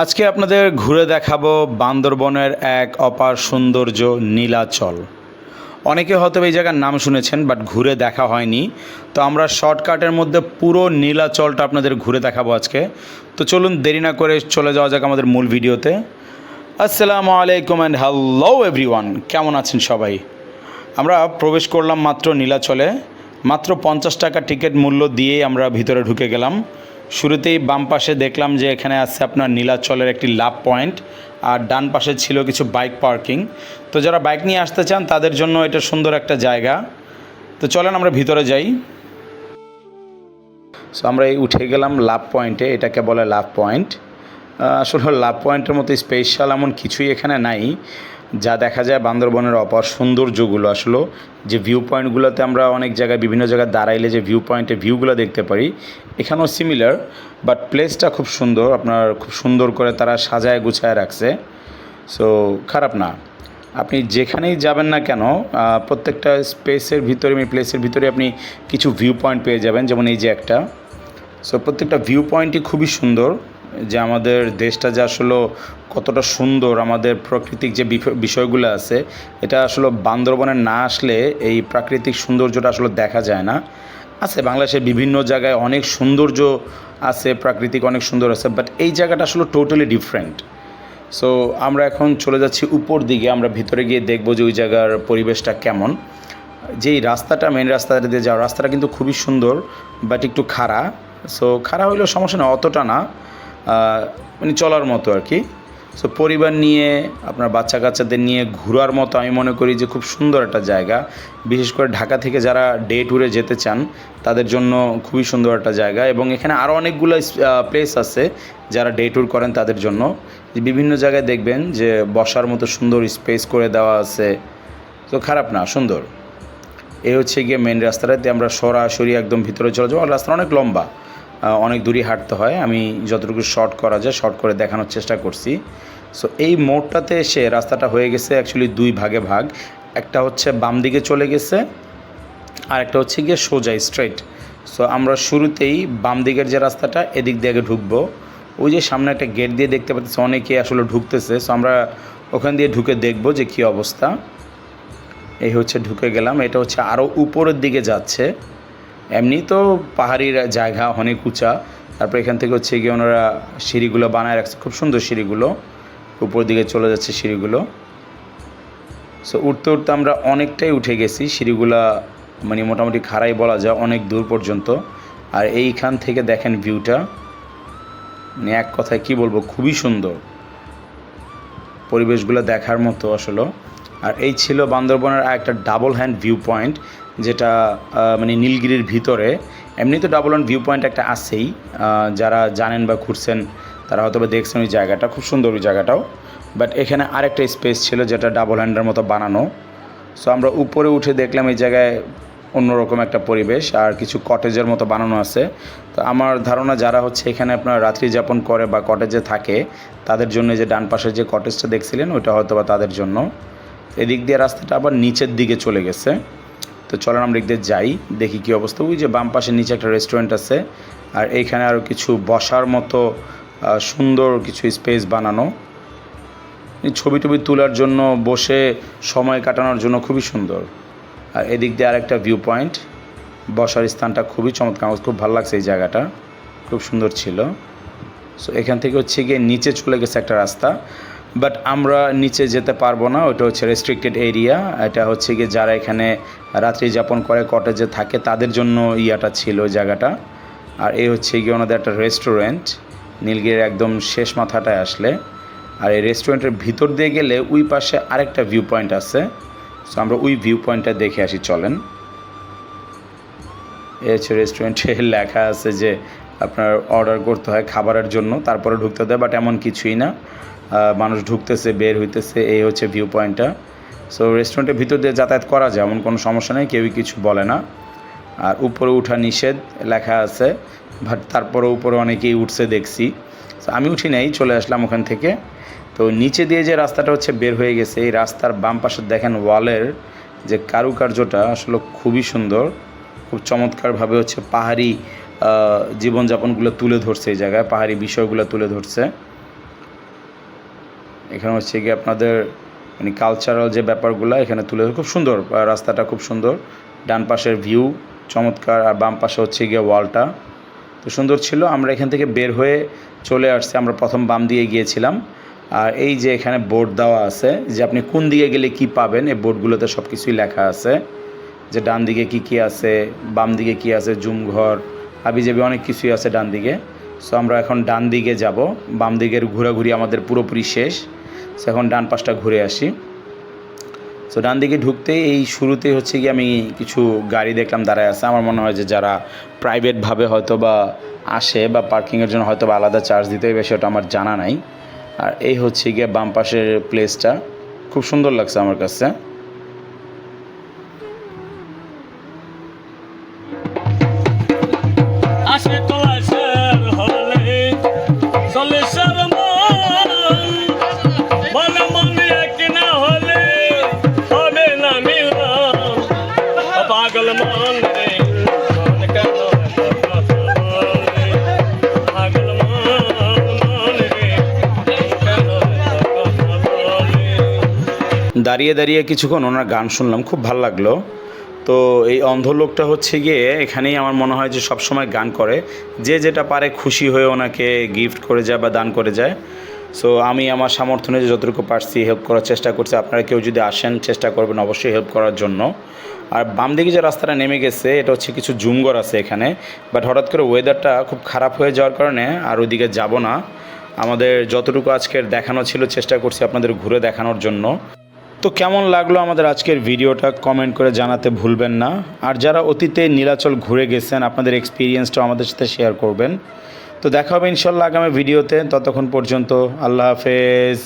আজকে আপনাদের ঘুরে দেখাবো বান্দরবনের এক অপার সৌন্দর্য নীলাচল। অনেকে হয়তো এই জায়গার নাম শুনেছেন, বাট ঘুরে দেখা হয়নি। তো আমরা শর্টকাটের মধ্যে পুরো নীলাচলটা আপনাদের ঘুরে দেখাবো আজকে। তো চলুন দেরি না করে চলে যাওয়া যাক আমাদের মূল ভিডিওতে। আসসালামু আলাইকুম অ্যান্ড হ্যালো এভরিওয়ান কেমন আছেন সবাই? আমরা প্রবেশ করলাম মাত্র নীলাচলে। মাত্র পঞ্চাশ টাকা টিকিট মূল্য দিয়েই আমরা ভিতরে ঢুকে গেলাম। শুরুতেই বাম পাশে দেখলাম যে এখানে আছে আপনার নীলাচলের একটি লাভ পয়েন্ট, আর ডান পাশে ছিল কিছু বাইক পার্কিং। তো যারা বাইক নিয়ে আসতে চান, তাদের জন্য এটা সুন্দর একটা জায়গা। তো চলেন আমরা ভিতরে যাই। সো আমরা এই উঠে গেলাম লাভ পয়েন্টে, এটাকে বলে লাভ পয়েন্ট। আসলে লাভ পয়েন্টের মতো স্পেশাল এমন কিছুই এখানে নাই। যা দেখা যায় বান্দরবনের অপার সৌন্দর্যগুলো আসলে। যে ভিউ পয়েন্টগুলোতে আমরা অনেক জায়গায়, বিভিন্ন জায়গায় দাঁড়াইলে যে ভিউ পয়েন্টে ভিউগুলো দেখতে পারি, এখানেও সিমিলার বাট প্লেসটা খুব সুন্দর, আপনার খুব সুন্দর করে তারা সাজায় গুছায় রাখছে। সো খারাপ না। আপনি যেখানেই যাবেন না কেন প্রত্যেকটা স্পেসের ভিতরে প্লেসের ভিতরে আপনি কিছু ভিউ পয়েন্ট পেয়ে যাবেন, যেমন এই যে একটা। সো প্রত্যেকটা ভিউ পয়েন্টই খুবই সুন্দর। যে আমাদের দেশটা যে আসলে কতটা সুন্দর, আমাদের প্রাকৃতিক যে বিষয়গুলো আছে, এটা আসলে বান্দরবনে না আসলে এই প্রাকৃতিক সৌন্দর্যটা আসলে দেখা যায় না। আছে বাংলাদেশের বিভিন্ন জায়গায় অনেক সৌন্দর্য আছে, প্রাকৃতিক অনেক সুন্দর আছে বাট এই জায়গাটা আসলে টোটালি ডিফারেন্ট সো আমরা এখন চলে যাচ্ছি উপর দিকে, আমরা ভিতরে গিয়ে দেখব যে ওই জায়গার পরিবেশটা কেমন। যেই রাস্তাটা মেন রাস্তাটা দিয়ে যাওয়া, রাস্তাটা কিন্তু খুবই সুন্দর বাট একটু খাড়া। সো খাড়া হইলেও সমস্যা না, অতটা না। মানে চলার মতো আর কি। সো পরিবার নিয়ে, আপনার বাচ্চা কাচ্চাদের নিয়ে ঘোরার মতো আমি মনে করি যে খুব সুন্দর একটা জায়গা। বিশেষ করে ঢাকা থেকে যারা ডে ট্যুরে যেতে চান, তাদের জন্য খুবই সুন্দর একটা জায়গা। এবং এখানে আরও অনেকগুলো প্লেস আছে যারা ডে ট্যুর করেন তাদের জন্য। বিভিন্ন জায়গায় দেখবেন যে বসার মতো সুন্দর স্পেস করে দেওয়া আছে। তো খারাপ না, সুন্দর। এই হচ্ছে গিয়ে মেন রাস্তাটাতে আমরা সরাসরি একদম ভিতরে চলে যাব। আর রাস্তাটা অনেক লম্বা। অনেক দূরই হাঁটতে হয়। আমি যতটুকু শর্ট করা যায় শর্ট করে দেখানোর চেষ্টা করছি। সো এই মোড়টাতে এসে রাস্তাটা হয়ে গেছে অ্যাকচুয়ালি দুই ভাগে ভাগ। একটা হচ্ছে বাম দিকে চলে গেছে, আর একটা হচ্ছে গিয়ে সোজা স্ট্রেট সো আমরা শুরুতেই বাম দিকের যে রাস্তাটা, এদিক দিয়ে আগে ঢুকবো। ওই যে সামনে একটা গেট দিয়ে দেখতে পাচ্ছি, অনেকে আসলে ঢুকতেছে। সো আমরা ওখান দিয়ে ঢুকে দেখব যে কী অবস্থা। এই হচ্ছে ঢুকে গেলাম। এটা হচ্ছে আরও উপরের দিকে যাচ্ছে। এমনি তো পাহাড়ি জায়গা অনেক উঁচা তারপর এখান থেকে হচ্ছে গিয়ে ওনারা সিঁড়িগুলো বানায় রাখছে, খুব সুন্দর সিঁড়িগুলো উপর দিকে চলে যাচ্ছে সিঁড়িগুলো। সো উঠতে উঠতে আমরা অনেকটাই উঠে গেছি, সিঁড়িগুলা মানে মোটামুটি খাড়াই বলা যায়, অনেক দূর পর্যন্ত। আর এইখান থেকে দেখেন ভিউটা মানে এক কথায় কি বলব, খুবই সুন্দর। পরিবেশগুলো দেখার মতো আসলে। আর এই ছিল বান্দরবনের একটা ডাবল হ্যান্ড ভিউ পয়েন্ট যেটা মানে নীলগিরির ভিতরে। এমনি তো ডাবল হ্যান্ড ভিউ পয়েন্ট একটা আছেই যারা জানেন বা ঘুরছেন তারা হয়তো দেখছেন ওই জায়গাটা, খুব সুন্দর ওই জায়গাটাও। বাট এখানে আরেকটা স্পেস ছিল যেটা ডাবল হ্যান্ডের মতো বানানো। সো আমরা উপরে উঠে দেখলাম এই জায়গায় অন্যরকম একটা পরিবেশ, আর কিছু কটেজের মতো বানানো আছে। তো আমার ধারণা যারা হচ্ছে এখানে আপনার রাত্রি যাপন করে বা কটেজে থাকে, তাদের জন্য যে ডান পাশে যে কটেজটা দেখছিলেন, ওইটা হয়তো বা তাদের জন্য। এদিক দিয়ে রাস্তাটা আবার নিচের দিকে চলে গেছে। তো চলেন আমরা এদিক যাই, দেখি কী অবস্থা। ওই যে বাম পাশে নিচে একটা রেস্টুরেন্ট আছে, আর এইখানে আরও কিছু বসার মতো সুন্দর কিছু স্পেস বানানো। ছবি টবি তোলার জন্য বসে সময় কাটানোর জন্য খুবই সুন্দর। আর এদিক দিয়ে আরেকটা ভিউ পয়েন্ট বসার স্থানটা খুবই চমৎকার খুব ভালো লাগছে এই জায়গাটা, খুব সুন্দর ছিল। সো এখান থেকে হচ্ছে গিয়ে নিচে চলে গেছে একটা রাস্তা। বাট আমরা নিচে যেতে পারব না, ওটা হচ্ছে রেস্ট্রিক্টেড এরিয়া এটা হচ্ছে গিয়ে যারা এখানে রাত্রি যাপন করে কটেজে থাকে, তাদের জন্য ইয়াটা ছিল ওই জায়গাটা। আর এই হচ্ছে গিয়ে ওনাদের একটা রেস্টুরেন্ট নীলগিরির একদম শেষ মাথাটায় আসলে। আর এই রেস্টুরেন্টের ভিতর দিয়ে গেলে ওই পাশে আরেকটা ভিউ পয়েন্ট আছে। সো আমরা ওই ভিউ পয়েন্টটা দেখে আসি, চলেন। এ হচ্ছে রেস্টুরেন্টে লেখা আছে যে আপনার অর্ডার করতে হয় খাবারের জন্য, তারপরে ঢুকতে দেয় বাট এমন কিছুই না। মানুষ ঢুকতেছে, বের হইতেছে, এই হচ্ছে ভিউ পয়েন্টটা সো রেস্টুরেন্টের ভিতর দিয়ে যাতায়াত করা যায়, এমন কোনো সমস্যা নেই, কেউই কিছু বলে না। আর উপরে উঠা নিষেধ লেখা আছে বাট তারপরে উপরে অনেকেই উঠছে, দেখছি। আমি উঠি নাই, চলে আসলাম ওখান থেকে। তো, নিচে দিয়ে যে রাস্তাটা হচ্ছে, বের হয়ে গেছে, এই রাস্তার বাম পাশে দেখেন ওয়ালের যে কারুকার্যটা, আসলে খুবই সুন্দর। খুব চমৎকারভাবে হচ্ছে পাহাড়ি জীবনযাপনগুলো তুলে ধরছে এই জায়গায়, পাহাড়ি বিষয়গুলো তুলে ধরছে। এখানে হচ্ছে গিয়ে আপনাদের মানে কালচারাল যে ব্যাপারগুলো, এখানে তুলে খুব সুন্দর রাস্তাটা খুব সুন্দর। ডান পাশের ভিউ চমৎকার, আর বাম পাশে হচ্ছে গিয়ে ওয়ালটা তো সুন্দর ছিল, আমরা এখান থেকে বের হয়ে চলে আসছি, আমরা প্রথম বাম দিয়ে গিয়েছিলাম। আর এই যে এখানে বোর্ড দেওয়া আছে, যে আপনি কোন দিকে গেলে কি পাবেন, এই বোর্ডগুলোতে সব কিছুই লেখা আছে। যে ডান দিকে কি কি আছে, বাম দিকে কি আছে জুমঘর হাবিজাবি অনেক কিছুই আছে ডান দিকে। সো আমরা এখন ডান দিকে যাব, বাম দিকের ঘোরাঘুরি আমাদের পুরোপুরি শেষ। সো এখন ডান পাশটা ঘুরে আসি। সো ডান দিকে ঢুকতেই এই শুরুতে হচ্ছে কি আমি কিছু গাড়ি দেখলাম দাঁড়ায় আছে। আমার মনে হয় যে যারা প্রাইভেটভাবে হয়তো বা আসে বা পার্কিংয়ের জন্য হয়তো বা আলাদা চার্জ দিতে হবে, সেটা আমার জানা নাই। আর এই হচ্ছে গিয়ে বাম পাশের প্লেসটা খুব সুন্দর লাগছে আমার কাছে। আসে ক্লাসের দাঁড়িয়ে দাঁড়িয়ে কিছুক্ষণ ওনার গান শুনলাম, খুব ভালো লাগল। তো এই অন্ধ লোকটা হচ্ছে গিয়ে এখানেই আমার মনে হয় যে সব সময় গান করে। যে যেটা পারে খুশি হয়ে ওনাকে গিফট করে যায় বা দান করে যায়। সো আমি আমার সামর্থ্য নিয়ে যতটুকু পারছি হেল্প করার চেষ্টা করছি। আপনারা কেউ যদি আসেন, চেষ্টা করবেন অবশ্যই হেল্প করার জন্য। আর বাম দিকে যে রাস্তাটা নেমে গেছে, এটা হচ্ছে কিছু জুমঘর আছে এখানে। বাট হঠাৎ করে ওয়েদারটা খুব খারাপ হয়ে যাওয়ার কারণে আর ওইদিকে যাব না। আমাদের যতটুকু আজকের দেখানো ছিল, চেষ্টা করছি আপনাদের ঘুরে দেখানোর জন্য। তো কেমন লাগল আমাদের আজকের ভিডিওটা? কমেন্ট করে জানাতে ভুলবেন না। আর যারা অতীতে নীলাচল ঘুরে গেছেন, আপনাদের এক্সপিরিয়েন্সটা আমাদের সাথে শেয়ার করবেন। তো দেখা হবে ইনশাল্লাহ আগামী ভিডিওতে। ততক্ষণ পর্যন্ত আল্লাহ হাফেজ।